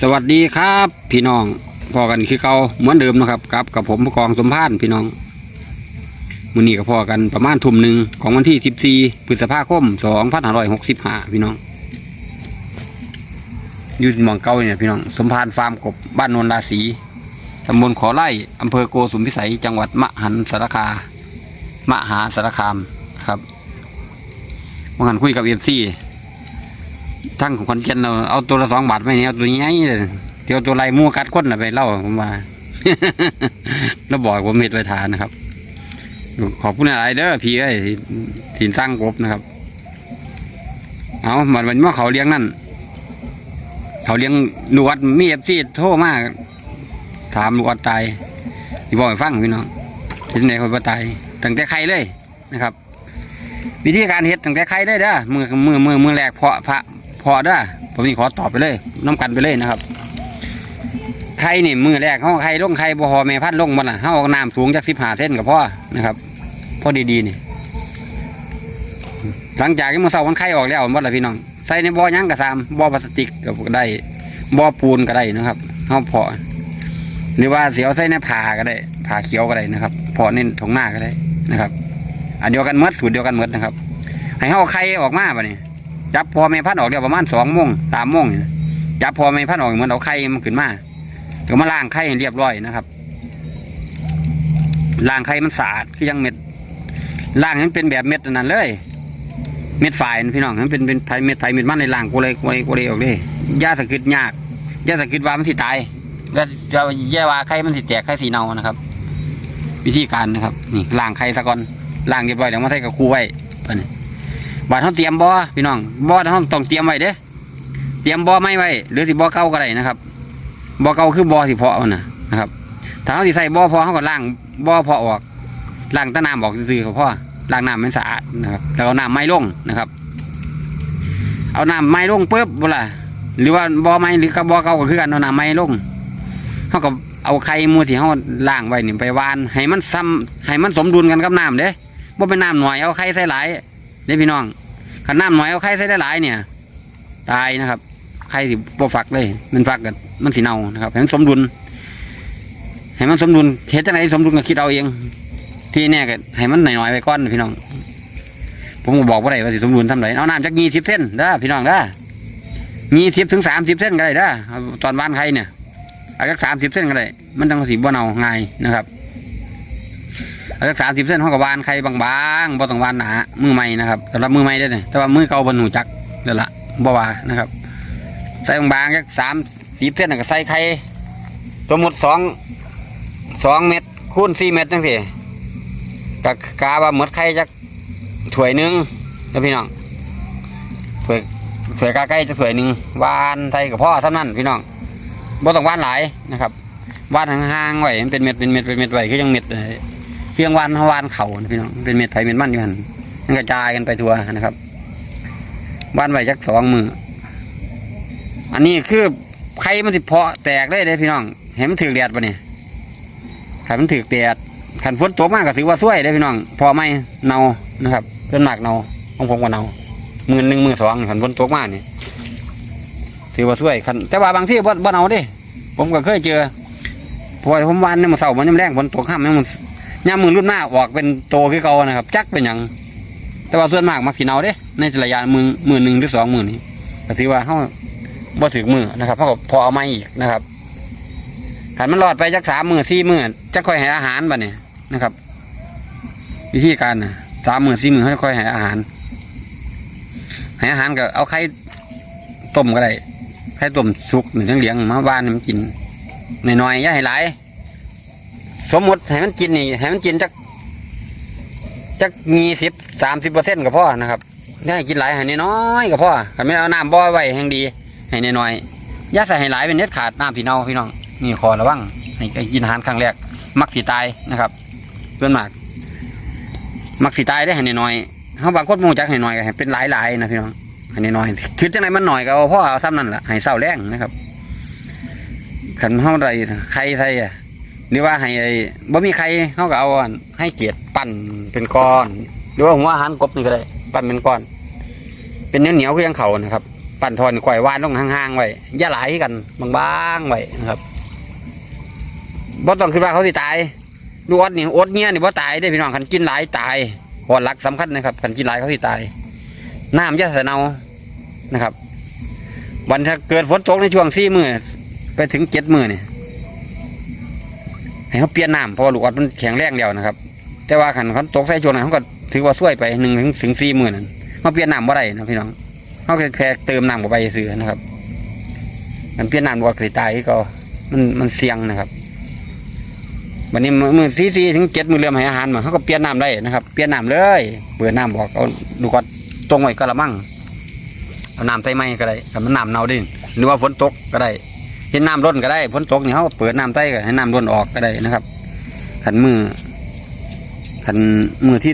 สวัสดีครับ พี่น้องพอกันคือเก่าเหมือนเดิมนะครับกับ กับผมผู้กองสมพานพี่น้องมือนี้ก็พอกันประมาณทุ่มหนึ่งของวันที่ 14พฤษภาคม2565พี่น้องอยู่หมองเก่าเนี่ยพี่น้องสมพานฟาร์มกบบ้านโนนราศีตำบลขอไร่อำเภอโกสุมพิสัย จังหวัดมหันสารคามหาสารคามครับมื่อกันคุยกับเอฟซี ทั้งของคนเจนเราเอาตัวละสองบาทไม่เนี่ยเอาตัวใหญ่เลยเดี๋ยวตัวไรมั่วกัดก้นน่ะไปเล่าผมว่าแล้วบอกผมเห็ดไว้ทานนะครับ ขอบคุณอะไรเด้อพี่ไอ้ยที่สร้างกบนะครับ เอาเหมือนวันเมื่อเขาเลี้ยงนั่น เขาเลี้ยงลูวัดมีเอฟซีโทรมาก ถามลูวัดตายที่บอกให้ฟังพี่น้องที่ไหนคนว่าตายตั้งแต่ใครเลยนะครับ วิธีการเฮ็ดตั้งแต่ใครได้เด้อมือมือมือมือแรกเพาะพระ พาะเด้ผมนี่ขอตอบไปเลยน้ำกันไปเลยนะครับไข่นี่มือแรกเขาเอาไข่ลงไข่บ่หอแม่พันลงมันอะเขาเอาน้ำสูงจากสิบห้าเส้นกับพ่อนะครับพ่อดีๆนี่หลังจากที่มือเสามันไข่ออกแล้วหมดละพี่น้องใส่ในบ่อยังกระซามบ่อพลาสติกก็ได้บ่อปูนก็ได้นะครับเขาเพาะหรือว่าเสียวใส่ในผ่าก็ได้ผ่าเขียวก็ได้นะครับเพาะในถงหน้าก็ได้นะครับอันเดียวกันหมดสูตรเดียวกันหมดนะครับให้เขาเอาไข่ออกมาป่ะนี่ จับพอแม่พันออกเดียวประมาณสองโมงสามโมงจับพอแม่พันออกเหมือนเอาไข่มันขึ้นมาเดี๋ยวมาล้างไข่ให้เรียบร้อยนะครับล้างไข่มันสะอาดคือยังเม็ดล้างให้มันเป็นแบบเม็ดนั้นเลย เม็ดฝ่ายพี่น้องให้มันเป็นเป็นไผ่เม็ดไผ่เม็ดมันในล้างกูเลยกูเลยกูเลยออกเลยยาสะกิดยากยาสะกิดว่ามันสิตายแล้วจะแย่ว่าไข่มันสิแตกไข่สีเนานะครับ วิธีการนะครับนี่ล้างไข่ซะก่อนล้างเรียบร้อยแล้วมาใส่กับคู่ไว้ปานนี้ บาดเขาเตรียมบ่อพี่น้องบ่อเขาต้องเตรียมไว้เด้เตรียมบ่อไม้ไว้หรือสิบ่อเก่าก็ได้นะครับบ่อเก่าคือบ่อสิเพาะเอานะนะครับถ้าเขาสิใส่บ่อพอเขาก็ล้างบ่อพอออกล้างตะน้ำออกซื่อๆเขาพ่อล้างน้ำมันสะอาดนะครับแล้วเอาน้ำไม้ลงนะครับ เอาน้ำไม้ลงปุ๊บเวลาหรือว่าบ่อไม้หรือกับบ่อเก่าก็คือกันเอาน้ำไม้ลงเขาก็เอาไข่มูที่เขาล้างไว้นี่ไปวาน ให้มันซ้ำให้มันสมดุลกันกับน้ำเด้บ่เป็นน้ำหน่อยเอาไข่ใส่หลาย เด้พี่น้องขันน้ำหน่อยเอาไข่ใส่ได้หลายเนี่ย ตายนะครับไข่สิบ่ฟักเลย มันฟักกันมันสิเน่านะครับให้มันสมดุลให้มันสมดุลเฮ็ดจังไดสมดุลก็คิดเอาเอง ที่แน่ก็ให้มันหน่อยๆไว้ก่อนพี่น้อง ผมก็บอกว่าไรว่าสิสมดุลทำไรเอาน้ำจากยี่สิบเส้นเด้อพี่น้องเด้อยี่สิบถึงสามสิบเส้นก็ได้เด้อตอนบ้านใครเนี่ยอาจากสามสิบเส้นก็ได้มันต้องสีบ่เน่าง่ายนะครับ อาสักสามสิบเส้นห้องกับวานใครบางๆบ่ต้องวานหนามือใหม่นะครับสำหรับมือใหม่ได้เนี่ยแต่ว่ามือเก่าบนหูจักเดี๋ยวละบ่วานะครับ ใส่บางๆแค่สามสิบเส้นน่ะก็ใส่ไข่สมมติสองสองเม็ดคูณสี่เม็ดจังสิกะกาว่าหมดไข่จักถ้วยหนึ่งนะพี่น้องถ้วยถ้วยกาไก่จะถ้วยหนึ่งวานใส่กับพ่อท่านั้นพี่น้องบ่ต้องวานหลายนะครับวานห่างๆไว้เป็นเม็ดเป็นเม็ดเป็นเม็ดไว้คือยังเม็ดเลย เพียงวันวานเขาพี่น้องเป็นเม็ดไผ่เม็ดมันอยู่หันมันกระจายกันไปทั่วนะครับวานไว้จักสองมืออันนี้คือไข่มันสิเพาะแตกได้เลยพี่น้อง เห็นมันถือแดดปะเนี่ยไข่มันถือแดดขันฝนตกมากก็ถือว่าช่วยได้พี่น้อง พอไม่เนานะครับเพิ่นหนักเนาของผมก็เนามือหนึ่งมือสองขันฝนตกมากนี่ถือว่าช่วยขันแต่ว่าบางที่บ่บ่เนาดิผมก็เคยเจอพอผมวานเนี่ยมันเสาร์มันยังแรงฝนตกข้ามเนี่ยมัน ย่ามมือรุ่นมากออกเป็นโตคือเก่านะครับ จักเป็นอย่างแต่ว่าส่วนมากมักสีเนาเด้ ในระยะมือมือหนึ่งหรือสองมือนี้ก็ถือว่าเขาบ่ถึงมือนะครับเขาก็พอเอามาอีกนะครับขันมันรอดไปจักสามมือสี่มือจะค่อยให้อาหารบ่เนี่ยนะครับ วิธีการนะสามมือสี่มือค่อยให้อาหารให้อาหารก็เอาไข่ต้มก็ได้ไข่ต้มสุกหนึ่งทั้งเหลียงมาบ้านมันกินน้อยๆย่าให้หลาย สมมติให้มันกินนี่ให้มันกินจักจักมีสิบสามสิบเปอร์เซ็นต์ก็พอนะครับถ้าให้กินหลายให้น้อยก็พอถ้าไม่เอาน้ำบ่อไว้แห่งดีให้น้อยๆย่าใส่ให้หลายเป็นเน็ดขาดน้ำพี่เนาพี่น้องนี่ขอระวังให้กินอาหารครั้งแรกมักสีตายนะครับเพื่อนมาก มักสีตายได้ให้น้อยๆเขาบางคนมูจักให้น้อยก็ให้เป็นหลายๆนะพี่น้องให้น้อยๆคิดจังไหนมันหน่อยก็เอาพ่อเอาซ้ำนั่นแหละให้เศร้าแรงนะครับขันเท่าไรใครใส่อะ หรือว่าให้บ่มีใครเขาก็เอาให้เกียรติปั้นเป็นก้อน หรือว่าหัวอาหารกบนี่ก็ได้ปั้นเป็นก้อน เป็นเนื้อเหนียวคือยังเขานะครับ ปั่นทอนก่อยวานลงห่างๆไว้ย่าหลายกันบางๆไว้นะครับบ่ต้องคิดว่าเขาสิตายดูอดนี่อดเงี้ยนี่บ่ตายได้พี่น้องคันกินหลายตายหอดหลักสำคัญนะครับคันกินหลายเขาสิตายน้ำจะเสนานะครับ วันถ้าเกิดฝนตกในช่วงสี่มือไปถึงเจ็ดมือเนี่ย ให้เขาเปลี่ยนน้ำเพราะลูกออดมันแข็งแรงเดียวนะครับ แต่ว่าขันเขาตกใส่ช่วงนั้นเขาก็ถือว่าช่วยไปหนึ่งถึงถึงสี่หมือนั้นเขาเปลี่ยนน้ำว่าไรนะพี่น้องเขาแค่เติมน้ำเข้าไปซื้อนะครับมันเปลี่ยนน้ำวัวกระตายก็มันมันเสี่ยงนะครับวันนี้มือสี่สี่ถึงเจ็ดมือเริ่มให้อาหารมาเขาก็เปลี่ยนน้ำได้นะครับเปลี่ยนน้ำเลยเปิดน้ำบอกเอาลูกออดตรงไว้กระมังเอาน้ำใส่ไม้ก็ได้ถ้ามันน้ำเน่าดิหรือว่าฝนตกก็ได้ เห็นน้ำล้นก็ได้ฝนตกนี่เขาก็เปิดน้ำใส่ก็ให้น้ำล้นออกก็ได้นะครับขันมือขันมือที่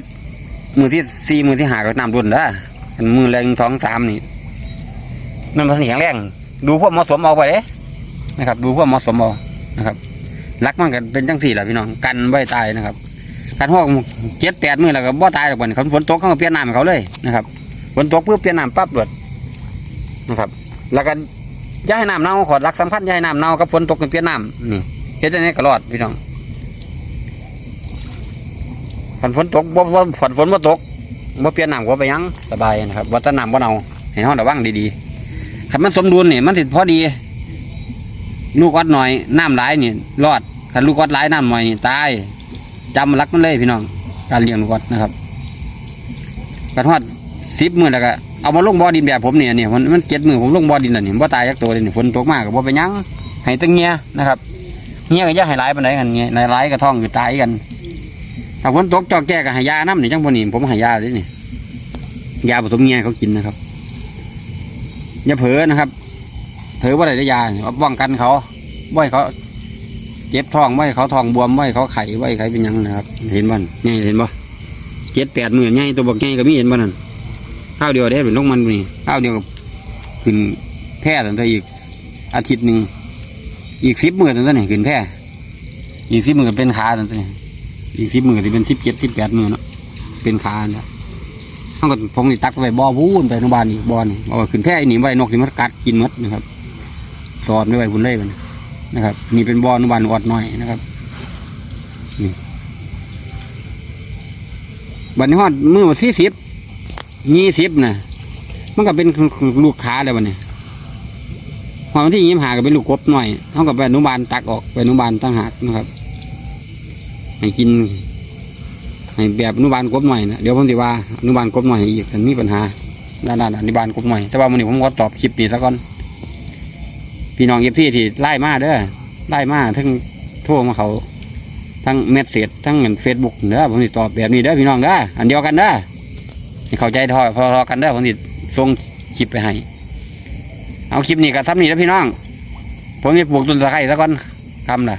มือที่สี่มือที่หาก็น้ำล้นละขันมือแรงสองสามนี่มันมาแข็งแรงดูพวกเหมาะสมเอาไปเลยนะครับ ดูพวกเหมาะสมเอานะครับรักมันกันเป็นจังสี่แหละพี่น้องกันไว้ตายนะครับการห้องเจ็ดแปดมือแล้วก็บ่ตายหรอกวันเขาฝนตกเขาเปลี่ยนน้ำให้เขาเลยนะครับฝนตกเพื่อเปลี่ยนน้ำปั๊บเลยนะครับ แล้วก็อ ย่าให้น้ำเน่าขอดรักสำคัญย่าให้น้ำเน่ากับฝนตกกันเปียนน้ำนี่เฮ็ดจังได๋ก็รอดพี่น้องฝนฝนตกบ่บ่ฝนฝนบ่ตกบ่เปลี่ยนน้ำก็ไปยังสบายนะครับว่าแต่น้ำบ่เน่าให้เฮาระวังดีๆคันมันสมดุลนี่มันสิพอดี ลูกออดหน่อยน้ำหลายนี่รอดคันลูกออดหลายน้ำหน่อยนี่ตายจำรักมันเลยพี่น้องการเลี้ยงลูกอดนะครับกันฮอด สิบมือแล้วก็เอามาลงบ่อดินแบบผมเนี่ยเนี่ยมันมันเจ็ดมือผมลงบ่อดินแล้วนี่ยบ่ตายยักตัวเลยนี่ยฝนตกมากก็บ่ไปนยังให้ตั้งเงี้ยนะครับเงี้ยก็ย่าให้หลายปานกันเงี้ยหลายๆก็ท้องอยู่ตายกันถ้าฝนตกจอกแก่ก็ให้ยาน้ำนี่จังบ่นี่ผมห้ยาเลยนี่ยยาผสมเงี้ยเขากินนะครับอย่าเผลอนะครับ เผลอว่าได้ยาเนี่ยเอาป้องกันเขาบ่ให้เขาเจ็บท้องบ่ให้เขาท้องบวมบ่ให้เขาไข้บ่ให้ไข้เป็นยังนะครับ เห็นบ่นนี่เห็นบ่เจ็ดแปดมือใหญ่ตัวบักใหญ่ก็มีเห็นบ่นั่น ข้าวเดียวได้เป็นลงมันนี่ข้าวเดียวกับขึ้นแพร่ตั้งแต่อีกอาทิตย์หนึ่งอีกสิบมือตั้งแต่นี่ขึ้นแพร่อีกสิบมือก็เป็นขาตั้งแต่นี่อีกสิบมือก็จะเป็นสิบเจ็ดสิบแปดมือเนาะเป็นขาเนี่ยเขาก็พงนี่ตักไปบ่อพูนไปนุบาลอีกบ่อนี่เอขึ้นแพร่หนีไว้นกที่มันกัดกินหมดนะครับสอดไม่ไว้พุ่นเล่มันนะครับนี่เป็นบ่อนุบาลอดหน่อยนะครับนี่บันนี้ฮอดมือวันที่สิบ ยี่สิบนะมันก็เป็นลูกค้าแล้ววันนี้พอวันที่ยี่สิบหาก็เป็นลูกกบหน่อยเขาก็ไปอนุบาลตักออกไปอนุบาลตั้งหากนะครับ ให้กินให้แบบอนุบาลกบหน่อยนะเดี๋ยวผมจะว่าอนุบาลกบหน่อยอีกมันมีปัญหาด้านด้านอนุบาลกบหน่อยแต่ว่าวันนี้ผมก็ตอบคลิปนี้ซะก่อนพี่น้องเย็บที่ที่ไล่มาเด้อไล่มาทั้งโทรมาเขาทั้งเมสเซจทั้งเงินเฟซบุ๊กเด้อผมจะตอบแบบนี้เด้อพี่น้องเด้ออันเดียวกันเด้อ เข้าใจทอพอรอกันได้ผมสิส่งคลิปไปให้ เอาคลิปนี้กับซับนี่แล้วพี่น้อง ผมจะปลูกต้นตะไคร้ซะก่อนทำล่ะ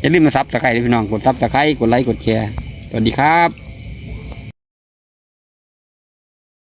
อย่าลืมมาซับตะไคร้เลยพี่น้อง กดซับตะไคร้กดไลค์ กดแชร์ สวัสดีครับ